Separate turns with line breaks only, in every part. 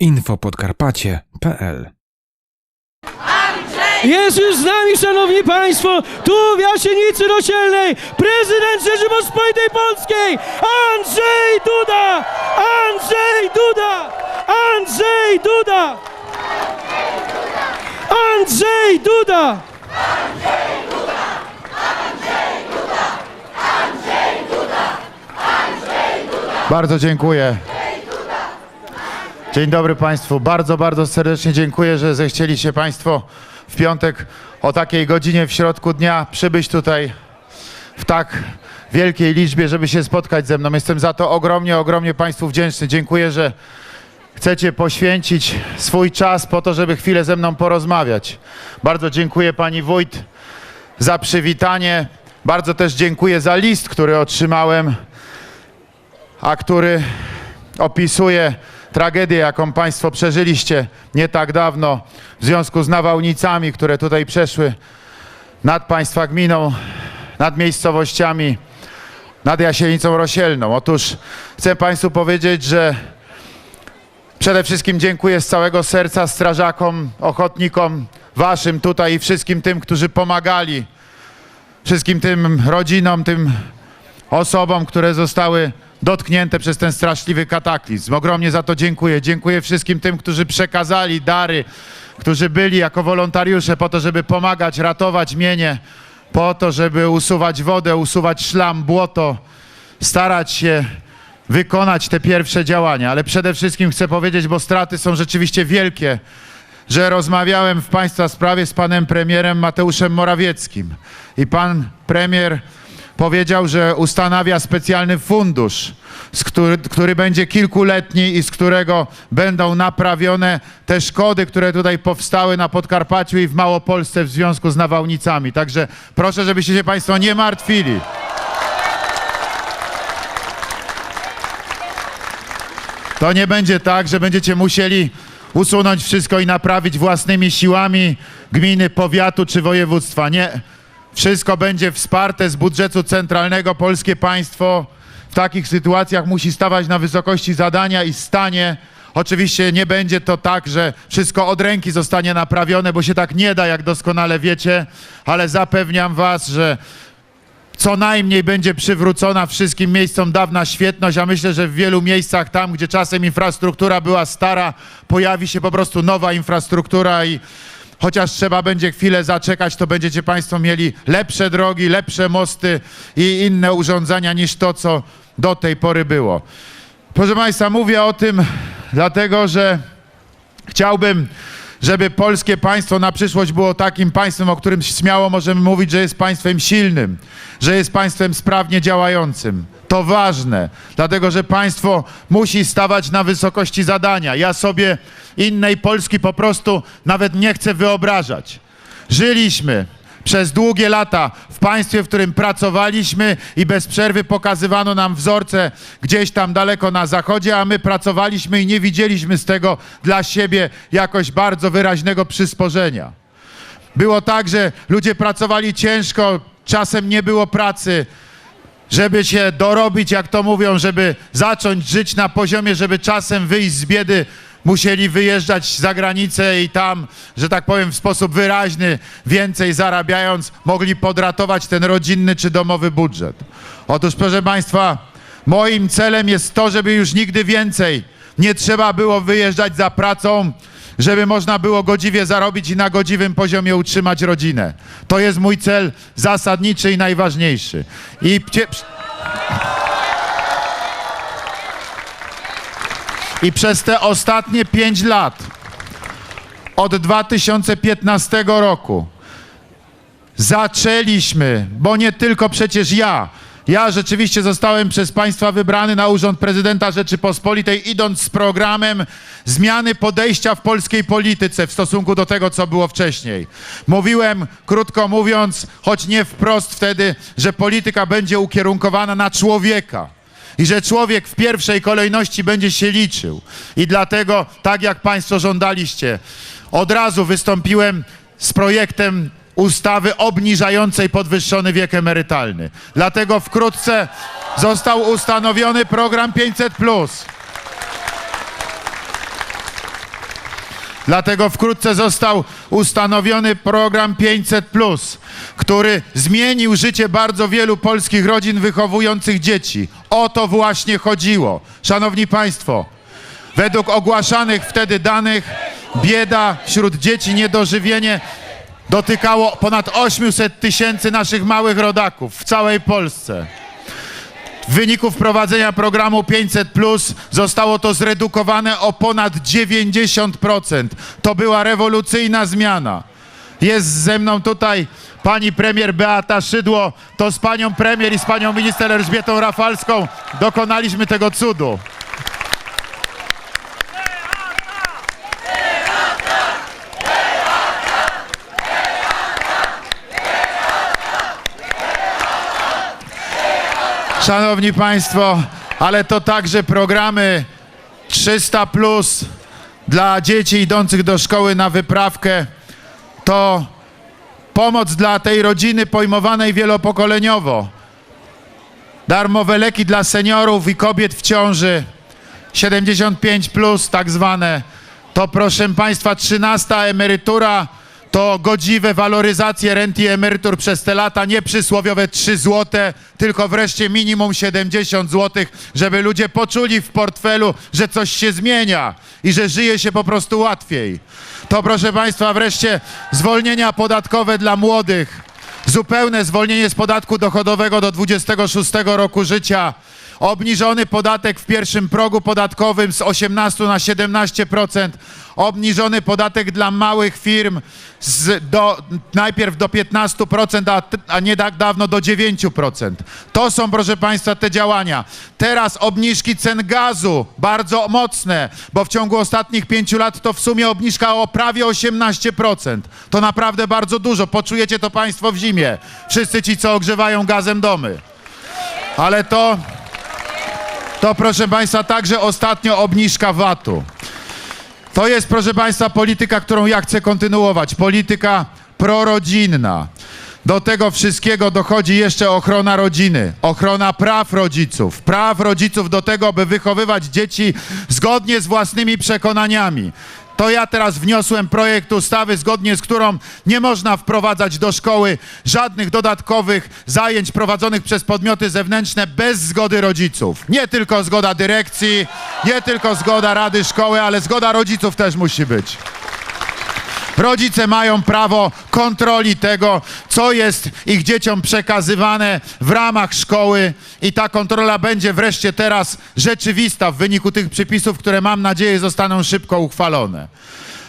infopodkarpacie.pl
Jest już z nami, szanowni państwo, tu w Jasienicy Rosielnej prezydent Rzeczypospolitej Polskiej Andrzej Duda! Andrzej Duda! Andrzej Duda! Andrzej Duda!
Bardzo dziękuję. Dzień dobry Państwu. Bardzo, bardzo serdecznie dziękuję, że zechcieliście Państwo w piątek o takiej godzinie w środku dnia przybyć tutaj w tak wielkiej liczbie, żeby się spotkać ze mną. Jestem za to ogromnie, ogromnie Państwu wdzięczny. Dziękuję, że chcecie poświęcić swój czas po to, żeby chwilę ze mną porozmawiać. Bardzo dziękuję Pani Wójt za przywitanie. Bardzo też dziękuję za list, który otrzymałem a który opisuje tragedię, jaką Państwo przeżyliście nie tak dawno w związku z nawałnicami, które tutaj przeszły nad Państwa gminą, nad miejscowościami, nad Jasienicą Rosielną. Otóż chcę Państwu powiedzieć, że przede wszystkim dziękuję z całego serca strażakom, ochotnikom, Waszym tutaj i wszystkim tym, którzy pomagali, wszystkim tym rodzinom, tym osobom, które zostały dotknięte przez ten straszliwy kataklizm. Ogromnie za to dziękuję. Dziękuję wszystkim tym, którzy przekazali dary, którzy byli jako wolontariusze po to, żeby pomagać, ratować mienie, po to, żeby usuwać wodę, usuwać szlam, błoto, starać się wykonać te pierwsze działania. Ale przede wszystkim chcę powiedzieć, bo straty są rzeczywiście wielkie, że rozmawiałem w Państwa sprawie z panem premierem Mateuszem Morawieckim i pan premier powiedział, że ustanawia specjalny fundusz, który, który będzie kilkuletni i z którego będą naprawione te szkody, które tutaj powstały na Podkarpaciu i w Małopolsce w związku z nawałnicami. Także proszę, żebyście się Państwo nie martwili. To nie będzie tak, że będziecie musieli usunąć wszystko i naprawić własnymi siłami gminy, powiatu czy województwa. Nie. Wszystko będzie wsparte z budżetu centralnego. Polskie państwo w takich sytuacjach musi stawać na wysokości zadania i stanie. Oczywiście nie będzie to tak, że wszystko od ręki zostanie naprawione, bo się tak nie da, jak doskonale wiecie, ale zapewniam Was, że co najmniej będzie przywrócona wszystkim miejscom dawna świetność, a myślę, że w wielu miejscach tam, gdzie czasem infrastruktura była stara, pojawi się po prostu nowa infrastruktura i chociaż trzeba będzie chwilę zaczekać, to będziecie Państwo mieli lepsze drogi, lepsze mosty i inne urządzenia niż to, co do tej pory było. Proszę Państwa, mówię o tym dlatego, że Chciałbym, żeby polskie państwo na przyszłość było takim państwem, o którym śmiało możemy mówić, że jest państwem silnym, że jest państwem sprawnie działającym. To ważne, dlatego że państwo musi stawać na wysokości zadania. Ja sobie innej Polski po prostu nawet nie chcę wyobrażać. Żyliśmy przez długie lata w państwie, w którym pracowaliśmy i bez przerwy pokazywano nam wzorce gdzieś tam daleko na zachodzie, a my pracowaliśmy i nie widzieliśmy z tego dla siebie jakoś bardzo wyraźnego przysporzenia. Było tak, że ludzie pracowali ciężko, czasem nie było pracy, żeby się dorobić, jak to mówią, żeby zacząć żyć na poziomie, żeby czasem wyjść z biedy, musieli wyjeżdżać za granicę i tam, że tak powiem, w sposób wyraźny, więcej zarabiając, mogli podratować ten rodzinny czy domowy budżet. Otóż, proszę Państwa, moim celem jest to, żeby już nigdy więcej nie trzeba było wyjeżdżać za pracą, żeby można było godziwie zarobić i na godziwym poziomie utrzymać rodzinę. To jest mój cel zasadniczy i najważniejszy. I I przez te ostatnie pięć lat, od 2015 roku, zaczęliśmy, bo nie tylko przecież ja, ja rzeczywiście zostałem przez Państwa wybrany na urząd prezydenta Rzeczypospolitej, idąc z programem zmiany podejścia w polskiej polityce w stosunku do tego, co było wcześniej. Mówiłem, krótko mówiąc, choć nie wprost wtedy, że polityka będzie ukierunkowana na człowieka i że człowiek w pierwszej kolejności będzie się liczył. I dlatego, tak jak Państwo żądaliście, od razu wystąpiłem z projektem ustawy obniżającej podwyższony wiek emerytalny. Dlatego wkrótce został ustanowiony program 500. Dlatego wkrótce został ustanowiony program 500, który zmienił życie bardzo wielu polskich rodzin wychowujących dzieci. O to właśnie chodziło. Szanowni Państwo, według ogłaszanych wtedy danych, bieda wśród dzieci, niedożywienie dotykało ponad 800 tysięcy naszych małych rodaków w całej Polsce. W wyniku wprowadzenia programu 500 zostało to zredukowane o ponad 90%. To była rewolucyjna zmiana. Jest ze mną tutaj pani premier Beata Szydło. To z panią premier i z panią minister Elżbietą Rafalską dokonaliśmy tego cudu. Szanowni Państwo, ale to także programy 300 plus dla dzieci idących do szkoły na wyprawkę. To pomoc dla tej rodziny pojmowanej wielopokoleniowo. Darmowe leki dla seniorów i kobiet w ciąży. 75 plus tak zwane. To proszę Państwa 13 emerytura to godziwe waloryzacje rent i emerytur przez te lata, nie przysłowiowe 3 złote, tylko wreszcie minimum 70 złotych, żeby ludzie poczuli w portfelu, że coś się zmienia i że żyje się po prostu łatwiej. To proszę Państwa wreszcie zwolnienia podatkowe dla młodych, zupełne zwolnienie z podatku dochodowego do 26 roku życia, obniżony podatek w pierwszym progu podatkowym z 18 na 17%, obniżony podatek dla małych firm z do, najpierw do 15%, a, a nie tak dawno do 9%. To są, proszę Państwa, te działania. Teraz obniżki cen gazu, bardzo mocne, bo w ciągu ostatnich pięciu lat to w sumie obniżka o prawie 18%. To naprawdę bardzo dużo. Poczujecie to Państwo w zimie. Wszyscy ci, co ogrzewają gazem domy. Ale to, to proszę Państwa, także ostatnio obniżka VAT-u. To jest, proszę Państwa, polityka, którą ja chcę kontynuować. Polityka prorodzinna. Do tego wszystkiego dochodzi jeszcze ochrona rodziny, ochrona praw rodziców, praw rodziców do tego, by wychowywać dzieci zgodnie z własnymi przekonaniami. To ja teraz wniosłem projekt ustawy, zgodnie z którą nie można wprowadzać do szkoły żadnych dodatkowych zajęć prowadzonych przez podmioty zewnętrzne bez zgody rodziców. Nie tylko zgoda dyrekcji, nie tylko zgoda rady szkoły, ale zgoda rodziców też musi być. Rodzice mają prawo kontroli tego, co jest ich dzieciom przekazywane w ramach szkoły i ta kontrola będzie wreszcie teraz rzeczywista w wyniku tych przepisów, które mam nadzieję zostaną szybko uchwalone.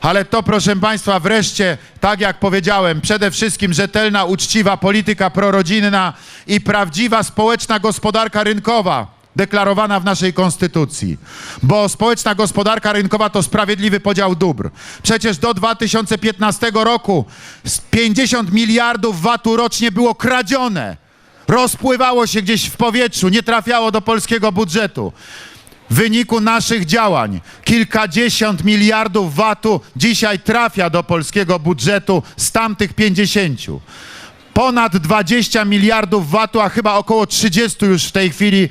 Ale to, proszę Państwa, wreszcie, tak jak powiedziałem, przede wszystkim rzetelna, uczciwa polityka prorodzinna i prawdziwa społeczna gospodarka rynkowa deklarowana w naszej konstytucji. Bo społeczna gospodarka rynkowa to sprawiedliwy podział dóbr. Przecież do 2015 roku z 50 miliardów VAT-u rocznie było kradzione. Rozpływało się gdzieś w powietrzu, nie trafiało do polskiego budżetu. W wyniku naszych działań kilkadziesiąt miliardów VAT-u dzisiaj trafia do polskiego budżetu z tamtych 50 ponad 20 miliardów VAT-u, a chyba około 30 już w tej chwili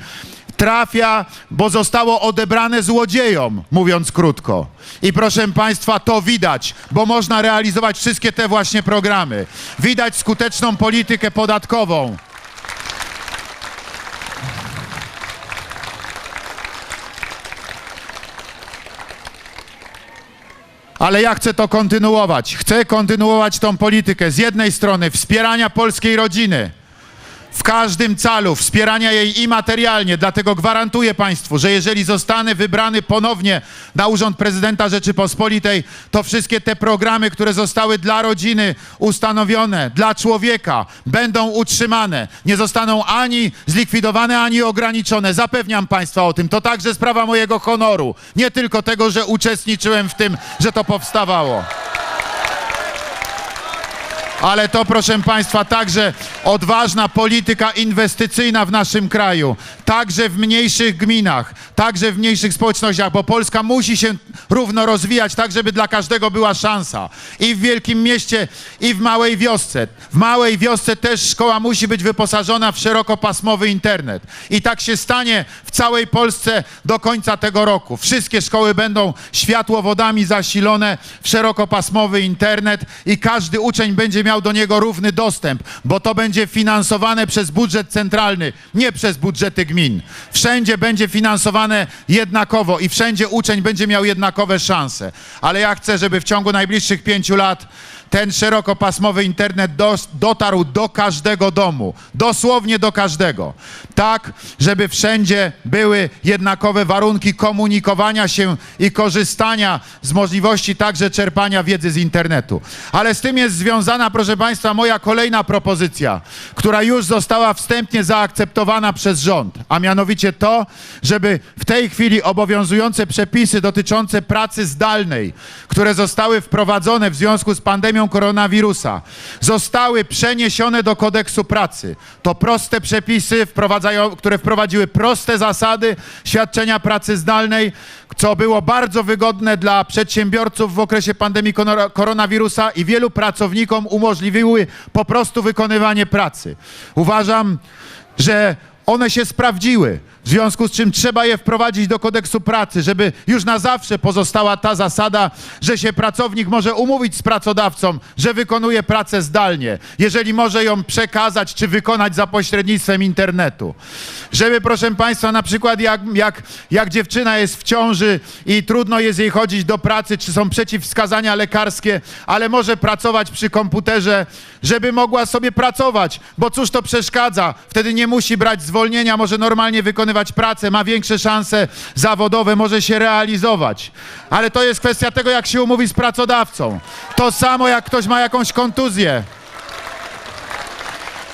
trafia, bo zostało odebrane złodziejom, mówiąc krótko. I proszę Państwa, to widać, bo można realizować wszystkie te właśnie programy. Widać skuteczną politykę podatkową. Ale ja chcę to kontynuować. Chcę kontynuować tą politykę z jednej strony wspierania polskiej rodziny w każdym calu, wspierania jej i materialnie. Dlatego gwarantuję Państwu, że jeżeli zostanę wybrany ponownie na urząd prezydenta Rzeczypospolitej, to wszystkie te programy, które zostały dla rodziny ustanowione, dla człowieka, będą utrzymane. Nie zostaną ani zlikwidowane, ani ograniczone. Zapewniam Państwa o tym. To także sprawa mojego honoru. Nie tylko tego, że uczestniczyłem w tym, że to powstawało. Ale to, proszę Państwa, także odważna polityka inwestycyjna w naszym kraju, także w mniejszych gminach, także w mniejszych społecznościach, bo Polska musi się równo rozwijać, tak żeby dla każdego była szansa. I w wielkim mieście, i w małej wiosce. W małej wiosce też szkoła musi być wyposażona w szerokopasmowy internet. I tak się stanie w całej Polsce do końca tego roku. Wszystkie szkoły będą światłowodami zasilone w szerokopasmowy internet i każdy uczeń będzie miał do niego równy dostęp, bo to będzie finansowane przez budżet centralny, nie przez budżety gmin. Wszędzie będzie finansowane jednakowo i wszędzie uczeń będzie miał jednakowe szanse. Ale ja chcę, żeby w ciągu najbliższych pięciu lat ten szerokopasmowy internet dotarł do każdego domu, dosłownie do każdego. Tak, żeby wszędzie były jednakowe warunki komunikowania się i korzystania z możliwości także czerpania wiedzy z internetu. Ale z tym jest związana, proszę Państwa, moja kolejna propozycja, która już została wstępnie zaakceptowana przez rząd, a mianowicie to, żeby w tej chwili obowiązujące przepisy dotyczące pracy zdalnej, które zostały wprowadzone w związku z pandemią koronawirusa, zostały przeniesione do kodeksu pracy. To proste przepisy, wprowadzają, które wprowadziły proste zasady świadczenia pracy zdalnej, co było bardzo wygodne dla przedsiębiorców w okresie pandemii koronawirusa i wielu pracownikom umożliwiły po prostu wykonywanie pracy. Uważam, że one się sprawdziły. W związku z czym trzeba je wprowadzić do kodeksu pracy, żeby już na zawsze pozostała ta zasada, że się pracownik może umówić z pracodawcą, że wykonuje pracę zdalnie, jeżeli może ją przekazać czy wykonać za pośrednictwem internetu. Żeby, proszę Państwa, na przykład jak, jak, jak dziewczyna jest w ciąży i trudno jest jej chodzić do pracy, czy są przeciwwskazania lekarskie, ale może pracować przy komputerze, żeby mogła sobie pracować, bo cóż to przeszkadza? Wtedy nie musi brać zwolnienia, może normalnie wykonywać pracę, ma większe szanse zawodowe, może się realizować. Ale to jest kwestia tego, jak się umówi z pracodawcą. To samo jak ktoś ma jakąś kontuzję.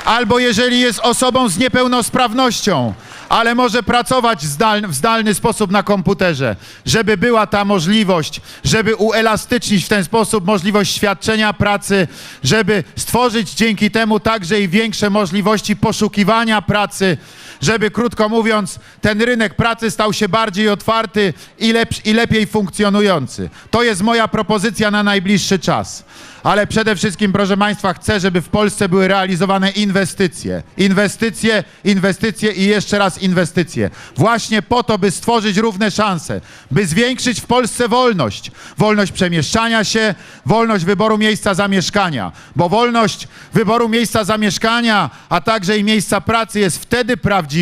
Albo jeżeli jest osobą z niepełnosprawnością, ale może pracować zdal, w zdalny sposób na komputerze, żeby była ta możliwość, żeby uelastycznić w ten sposób możliwość świadczenia pracy, żeby stworzyć dzięki temu także i większe możliwości poszukiwania pracy, żeby krótko mówiąc, ten rynek pracy stał się bardziej otwarty i, lepsz, i lepiej funkcjonujący. To jest moja propozycja na najbliższy czas. Ale przede wszystkim, proszę Państwa, chcę, żeby w Polsce były realizowane inwestycje. Inwestycje, inwestycje i jeszcze raz inwestycje. Właśnie po to, by stworzyć równe szanse, by zwiększyć w Polsce wolność. Wolność przemieszczania się, wolność wyboru miejsca zamieszkania. Bo wolność wyboru miejsca zamieszkania, a także i miejsca pracy jest wtedy prawdziwa,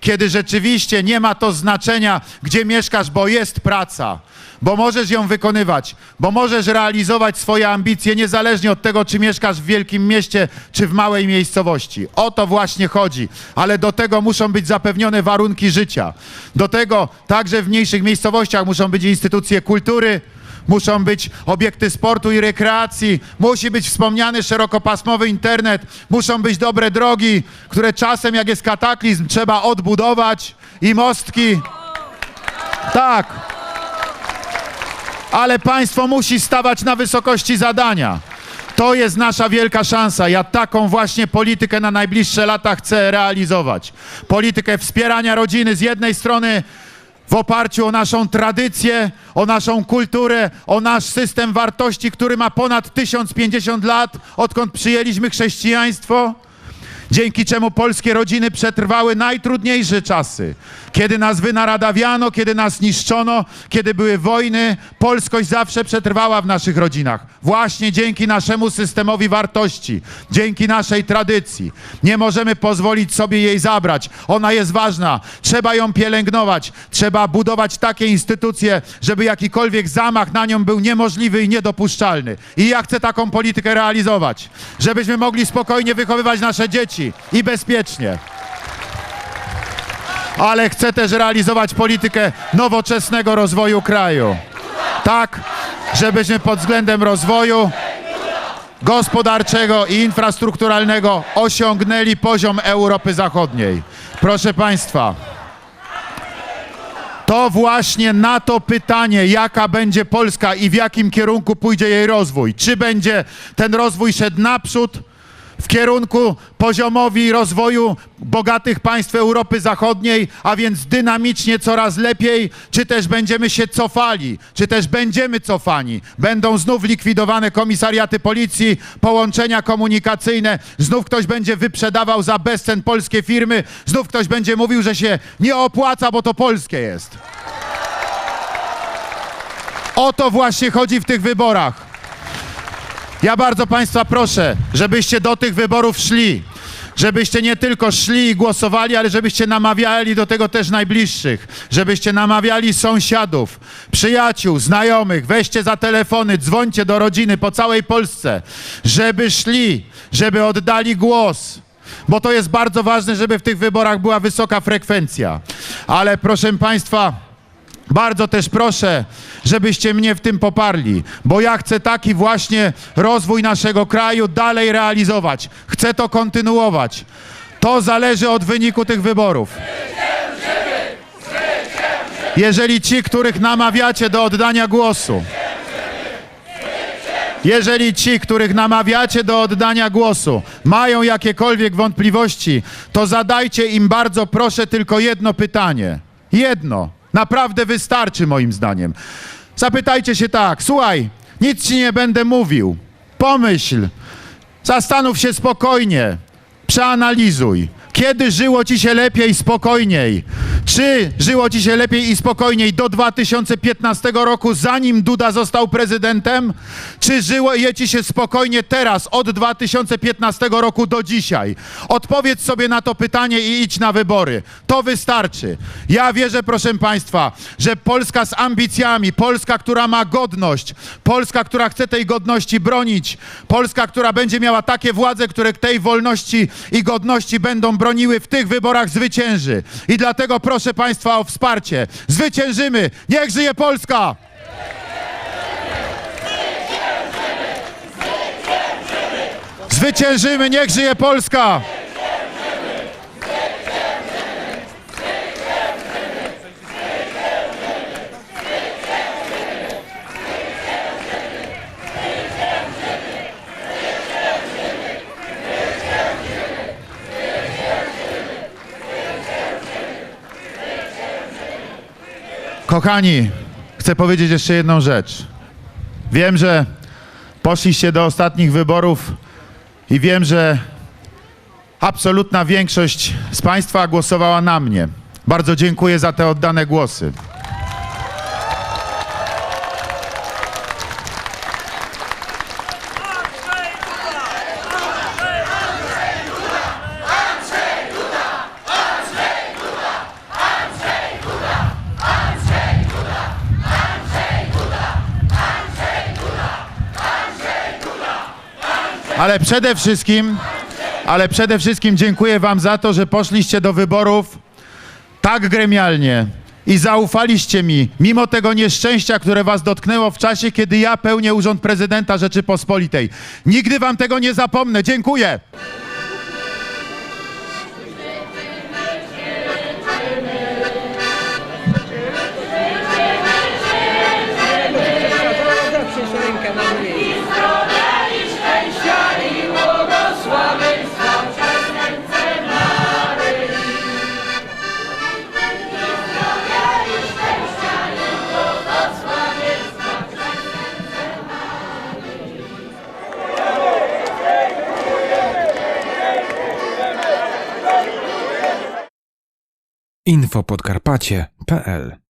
kiedy rzeczywiście nie ma to znaczenia, gdzie mieszkasz, bo jest praca bo możesz ją wykonywać, bo możesz realizować swoje ambicje niezależnie od tego, czy mieszkasz w wielkim mieście, czy w małej miejscowości. O to właśnie chodzi, ale do tego muszą być zapewnione warunki życia. Do tego także w mniejszych miejscowościach muszą być instytucje kultury, Muszą być obiekty sportu i rekreacji, musi być wspomniany szerokopasmowy internet, muszą być dobre drogi, które czasem, jak jest kataklizm, trzeba odbudować i mostki. Tak ale państwo musi stawać na wysokości zadania. To jest nasza wielka szansa. Ja taką właśnie politykę na najbliższe lata chcę realizować. Politykę wspierania rodziny z jednej strony w oparciu o naszą tradycję, o naszą kulturę, o nasz system wartości, który ma ponad 1050 lat, odkąd przyjęliśmy chrześcijaństwo dzięki czemu polskie rodziny przetrwały najtrudniejsze czasy. Kiedy nas wynaradawiano, kiedy nas niszczono, kiedy były wojny, polskość zawsze przetrwała w naszych rodzinach. Właśnie dzięki naszemu systemowi wartości, dzięki naszej tradycji. Nie możemy pozwolić sobie jej zabrać. Ona jest ważna. Trzeba ją pielęgnować. Trzeba budować takie instytucje, żeby jakikolwiek zamach na nią był niemożliwy i niedopuszczalny. I ja chcę taką politykę realizować, żebyśmy mogli spokojnie wychowywać nasze dzieci i bezpiecznie. Ale chcę też realizować politykę nowoczesnego rozwoju kraju. Tak, żebyśmy pod względem rozwoju gospodarczego i infrastrukturalnego osiągnęli poziom Europy Zachodniej. Proszę Państwa, To właśnie na to pytanie, jaka będzie Polska i w jakim kierunku pójdzie jej rozwój. Czy będzie ten rozwój szedł naprzód, w kierunku poziomowi rozwoju bogatych państw Europy Zachodniej, a więc dynamicznie coraz lepiej, czy też będziemy się cofali, czy też będziemy cofani. Będą znów likwidowane komisariaty policji, połączenia komunikacyjne, znów ktoś będzie wyprzedawał za bezcen polskie firmy, znów ktoś będzie mówił, że się nie opłaca, bo to polskie jest. O to właśnie chodzi w tych wyborach. Ja bardzo Państwa proszę, żebyście do tych wyborów szli. Żebyście nie tylko szli i głosowali, ale żebyście namawiali do tego też najbliższych. Żebyście namawiali sąsiadów, przyjaciół, znajomych. Weźcie za telefony, dzwońcie do rodziny po całej Polsce, żeby szli, żeby oddali głos. Bo to jest bardzo ważne, żeby w tych wyborach była wysoka frekwencja. Ale proszę Państwa, bardzo też proszę, żebyście mnie w tym poparli, bo ja chcę taki właśnie rozwój naszego kraju dalej realizować. Chcę to kontynuować. To zależy od wyniku tych wyborów. Jeżeli ci, których namawiacie do oddania głosu, jeżeli ci, których namawiacie do oddania głosu, mają jakiekolwiek wątpliwości, to zadajcie im bardzo proszę tylko jedno pytanie. Jedno. Naprawdę wystarczy moim zdaniem. Zapytajcie się tak, słuchaj, nic ci nie będę mówił. Pomyśl, zastanów się spokojnie, przeanalizuj. Kiedy żyło ci się lepiej, spokojniej? Czy żyło ci się lepiej i spokojniej do 2015 roku, zanim Duda został prezydentem? Czy żyło je ci się spokojnie teraz, od 2015 roku do dzisiaj? Odpowiedz sobie na to pytanie i idź na wybory. To wystarczy. Ja wierzę, proszę Państwa, że Polska z ambicjami, Polska, która ma godność, Polska, która chce tej godności bronić, Polska, która będzie miała takie władze, które tej wolności i godności będą broniły, w tych wyborach zwycięży. I dlatego proszę Państwa o wsparcie. Zwyciężymy! Niech żyje Polska! Zwyciężymy! Niech żyje Polska! Kochani, chcę powiedzieć jeszcze jedną rzecz. Wiem, że poszliście do ostatnich wyborów i wiem, że absolutna większość z Państwa głosowała na mnie. Bardzo dziękuję za te oddane głosy. Ale przede wszystkim, ale przede wszystkim dziękuję Wam za to, że poszliście do wyborów tak gremialnie i zaufaliście mi, mimo tego nieszczęścia, które Was dotknęło w czasie, kiedy ja pełnię urząd prezydenta Rzeczypospolitej. Nigdy Wam tego nie zapomnę. Dziękuję.
infopodkarpacie.pl